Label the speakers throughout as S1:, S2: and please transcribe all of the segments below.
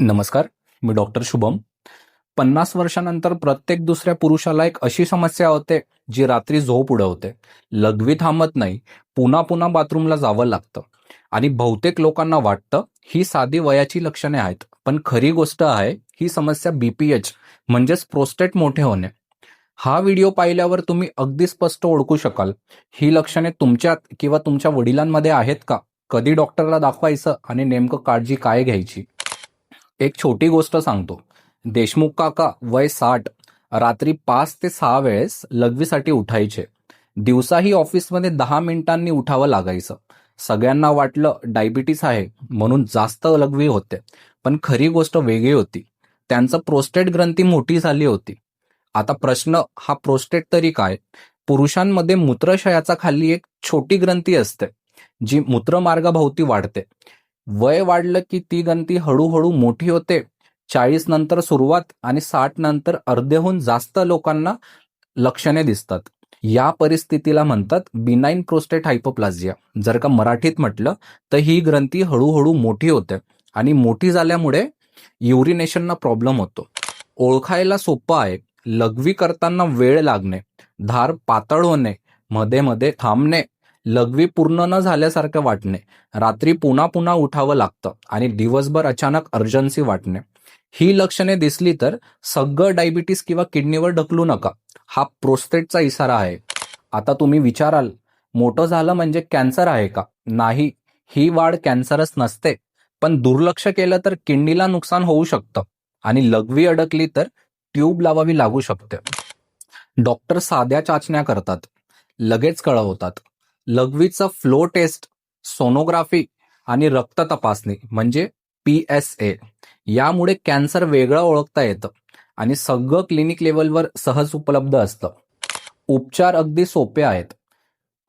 S1: नमस्कार मी डॉक्टर शुभम. पन्नास वर्षानंतर प्रत्येक दुसऱ्या पुरुषाला एक अशी समस्या होते जी रात्री झोप उडवते. लघवी थांबत नाही पुन्हा पुन्हा बाथरूमला जावं लागतं. आणि बहुतेक लोकांना वाटतं ही साधी वयाची लक्षणे आहेत. पण खरी गोष्ट आहे ही समस्या बीपीएच म्हणजेच प्रोस्टेट मोठे होणे. हा व्हिडिओ पाहिल्यावर तुम्ही अगदी स्पष्ट ओळखू शकाल. ही लक्षणे तुमच्यात किंवा तुमच्या वडिलांमध्ये आहेत का? कधी डॉक्टरला दाखवायचं आणि नेमकं काळजी काय घ्यायची? एक छोटी गोष्ट सांगतो. देशमुख काका वय साठ रात्री पाच ते सहा वेळेस लघवीसाठी उठायचे. दिवसाही ऑफिसमध्ये दहा मिनिटांनी उठावं लागायचं. सगळ्यांना वाटलं डायबिटीस आहे म्हणून जास्त लघवी होते. पण खरी गोष्ट वेगळी होती. त्यांचं प्रोस्टेट ग्रंथी मोठी झाली होती. आता प्रश्न हा प्रोस्टेट तरी काय? पुरुषांमध्ये मूत्रशयाचा खाली एक छोटी ग्रंथी असते जी मूत्रमार्गाभोवती वाढते. वय वाढलं की ती ग्रंथी हळूहळू मोठी होते. चाळीस नंतर सुरुवात आणि साठ नंतर अर्धेहून जास्त लोकांना लक्षणे दिसतात. या परिस्थितीला म्हणतात बिनाईन प्रोस्टेट हायपोप्लाझिया जर का मराठीत म्हटलं तर ही ग्रंथी हळूहळू मोठी होते आणि मोठी झाल्यामुळे युरिनेशनना प्रॉब्लेम होतो. ओळखायला सोपं आहे. लघवी करताना वेळ लागणे धार पातळ होणे मध्ये मध्ये थांबणे लघवी पूर्ण न झाल्यासारखं वाटणे. रात्री पुन्हा पुन्हा उठावं लागतं आणि दिवसभर अचानक अर्जन्सी वाटणे. ही लक्षणे दिसली तर सगळं डायबिटीस किंवा किडनीवर ढकलू नका. हा प्रोस्टेटचा इशारा आहे. आता तुम्ही विचाराल मोठं झालं म्हणजे कॅन्सर आहे का? नाही ही वाढ कॅन्सरच नसते. पण दुर्लक्ष केलं तर किडनीला नुकसान होऊ शकतं. आणि लघवी अडकली तर ट्यूब लावावी लागू शकते. डॉक्टर साध्या चाचण्या करतात. लगेच कळवतात. लघवीचं फ्लो टेस्ट सोनोग्राफी आणि रक्त तपासणी म्हणजे पी एस ए. यामुळे कॅन्सर वेगळं ओळखता येतं आणि सगळं क्लिनिक लेवलवर सहज उपलब्ध असतं. उपचार अगदी सोपे आहेत.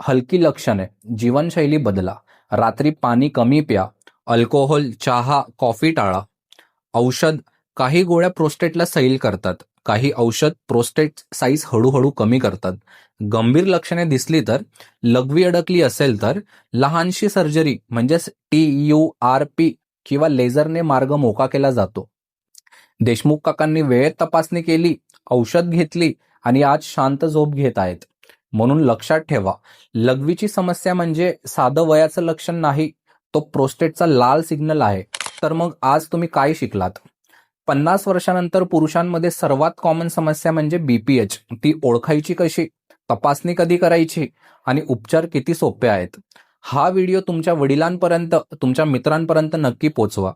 S1: हलकी लक्षणे जीवनशैली बदला रात्री पाणी कमी प्या अल्कोहोल चहा कॉफी टाळा. औषध काही गोळ्या प्रोस्टेटला सैल करतात. काही औषध प्रोस्टेट साईज हळूहळू कमी करतात. गंभीर लक्षणे दिसली तर लघवी अडकली असेल तर लहानशी सर्जरी म्हणजेच टी यू आर पी किंवा लेझरने मार्ग मोका केला जातो. देशमुख काकांनी वेळेत तपासणी केली औषध घेतली आणि आज शांत झोप घेत आहेत. म्हणून लक्षात ठेवा लघवीची समस्या म्हणजे साधं वयाचं लक्षण नाही तो प्रोस्टेटचा लाल सिग्नल आहे. तर मग आज तुम्ही काय शिकलात? पन्नास वर्षानंतर पुरुषांमध्ये सर्वात कॉमन समस्या म्हणजे बीपीएच ती ओळखायची कशी? तपासणी कधी करायची? आणि उपचार किती सोपे आहेत? हा व्हिडिओ तुमच्या वडिलांपर्यंत तुमच्या मित्रांपर्यंत नक्की पोचवा.